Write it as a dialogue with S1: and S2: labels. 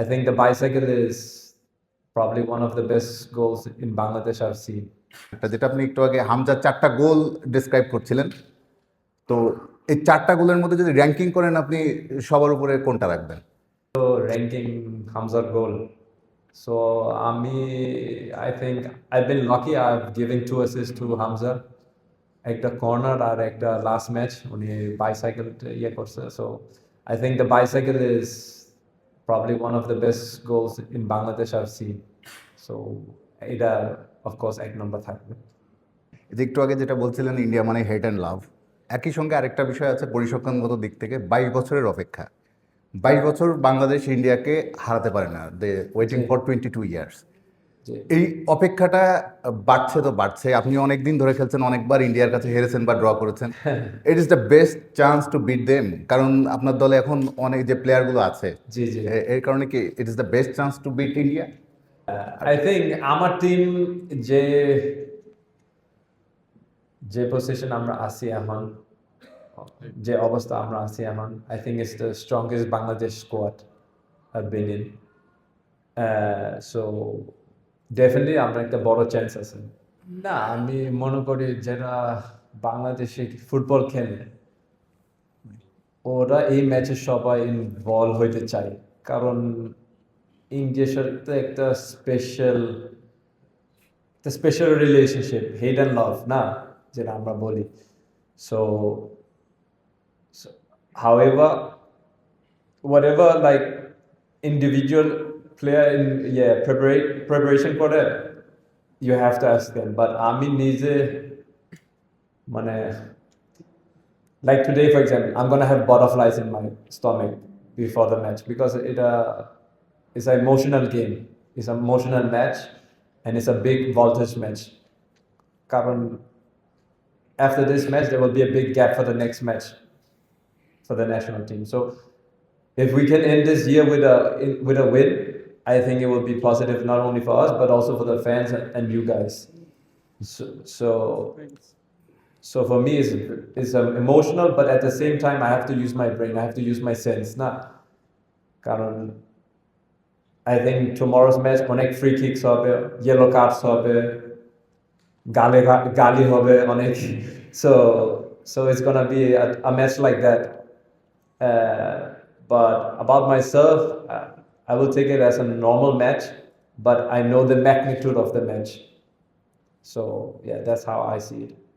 S1: I think the bicycle is probably one of the best goals in Bangladesh I've seen.
S2: যেটা আপনি একটু আগে হামজার চারটা গোল ডিসক্রাইব করছিলেন তো এই চারটা গোলের মধ্যে যদি র্যাঙ্কিং করেন আপনি সবার উপরে কোনটা রাখবেন?
S1: তো র্যাঙ্কিং হামজার গোল। সো আমি I think I will lucky I have giving two assist to হামজার। একটা কর্নার আর একটা লাস্ট ম্যাচ উনি বাইসাইকেল ইয়ে করছে। So I think the bicycle is probably one of the best goals in Bangladesh R seen so এটা of course এক নম্বর থাকবে
S2: যে একটু আগে যেটা বলছিলেন ইন্ডিয়া মানে হেট অ্যান্ড লাভ একই সঙ্গে আরেকটা বিষয় আছে পরিসংখ্যানগত দিক থেকে বাইশ বছরের অপেক্ষা। বাইশ বছর বাংলাদেশ ইন্ডিয়াকে হারাতে পারে না they waiting for twenty two
S1: years
S2: এই অপেক্ষাটা বাড়ছে তো বাড়ছে। আপনি অনেক দিন ধরে খেলছেন অনেকবার ইন্ডিয়ার কাছে হেরেছেন বা ড্র করেছেন। It is the best chance to beat them কারণ আপনার দলে এখন অনেক যে প্লেয়ারগুলো আছে
S1: জি জি।
S2: এর কারণে কি it is the best chance to beat India
S1: I think আমার টিম যে যে পজিশন আমরা আছি এখন যে অবস্থা আমরা আছি এখন I think it's the strongest Bangladesh squad been in so definitely আমরা একটা বড় চান্স আছে। না, আমি মনে করি যারা বাংলাদেশে ফুটবল খেলে, ওরা এই ম্যাচে সবাই ইনভলভ হইতে চায়। কারণ ইন্ডিয়ার সাথে একটা স্পেশাল একটা special relationship head and love না? যেটা আমরা বলি। So however, whatever like individual player in yeah preparation preparation করে you have to ask them but আমি নিজে মানে like today for example i'm gonna have butterflies in my stomach before the match because it uh, it's an emotional game it's an emotional match and it's a big voltage match কারণ after this match there will be a big gap for the next match for the national team so if we can end this year with a in- with a win i think it will be positive not only for us but also for the fans and, and you guys so, so so for me, it's, it's um, emotional, but at the same time, I have to use my brain. I have to use my sense. না কারণ I think tomorrow's match অনেক free kicks হবে, yellow cards হবে, গালে গালি হবে অনেক. So so it's gonna be a, a match like that. Uh, but about myself, uh, I will take it as a normal match, but I know the magnitude of the match. So yeah, that's how I see it.